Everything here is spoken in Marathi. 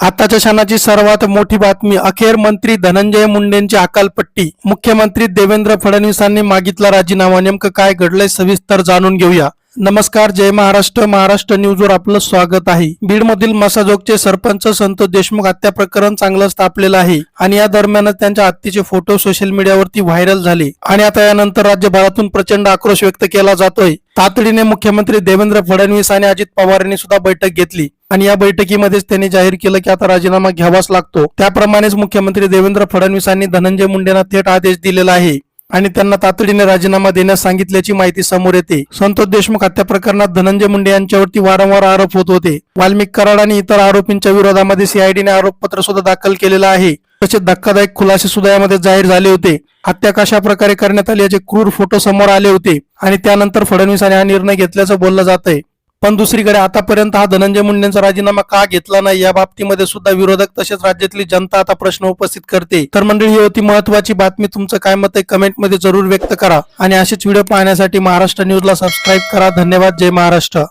आताच्या क्षणाची सर्वात मोठी बातमी अखेर मंत्री धनंजय मुंडेंची अकालपट्टी. मुख्यमंत्री देवेंद्र फडणवीसांनी मागितला राजीनामा. नेमकं काय घडलंय सविस्तर जाणून घेऊया. नमस्कार जय महाराष्ट्र. महाराष्ट्र न्यूजवर आपलं स्वागत आहे. बीडमधील मसाजोगचे सरपंच संतोष देशमुख हत्या प्रकरण चांगलंच तापलेलं आहे आणि या दरम्यानच त्यांच्या हत्येचे फोटो सोशल मीडियावरती व्हायरल झाले. आणि आता यानंतर राज्यभरातून प्रचंड आक्रोश व्यक्त केला जातोय. तातडीने मुख्यमंत्री देवेंद्र फडणवीस आणि अजित पवार यांनी सुद्धा बैठक घेतली. आणि या बैठकीमध्येच त्यांनी जाहीर केलं की आता राजीनामा घ्यावाच लागतो. त्याप्रमाणेच मुख्यमंत्री देवेंद्र फडणवीसांनी धनंजय मुंडेंना थेट आदेश दिलेला आहे आणि त्यांना तातडीने राजीनामा देण्यास सांगितल्याची माहिती समोर येते. संतोष देशमुख हत्या प्रकरणात धनंजय मुंडे यांच्यावरती वारंवार आरोप होत होते. वाल्मिक कराड आणि इतर आरोपींच्या विरोधामध्ये सीआयडीने आरोपपत्र सुद्धा दाखल केलेलं आहे. तसेच धक्कादायक खुलासे सुद्धा यामध्ये जाहीर झाले होते. हत्या कशा प्रकारे करण्यात आली याचे क्रूर फोटो समोर आले होते आणि त्यानंतर फडणवीसांनी हा निर्णय घेतल्याचं बोललं जात आहे पण दुसरीकडे आतापर्यंत हा धनंजय मुंडेंचा राजीनामा का घेतला नाही या बाबतीमध्ये सुद्धा विरोधक तसेच राज्यातली जनता आता प्रश्न उपस्थित करते. तर मंडळी ही होती महत्वाची बातमी तुमचं काय मत आहे कमेंटमध्ये जरूर व्यक्त करा आणि असेच व्हिडिओ पाहण्यासाठी महाराष्ट्र न्यूजला सबस्क्राईब करा. धन्यवाद. जय महाराष्ट्र.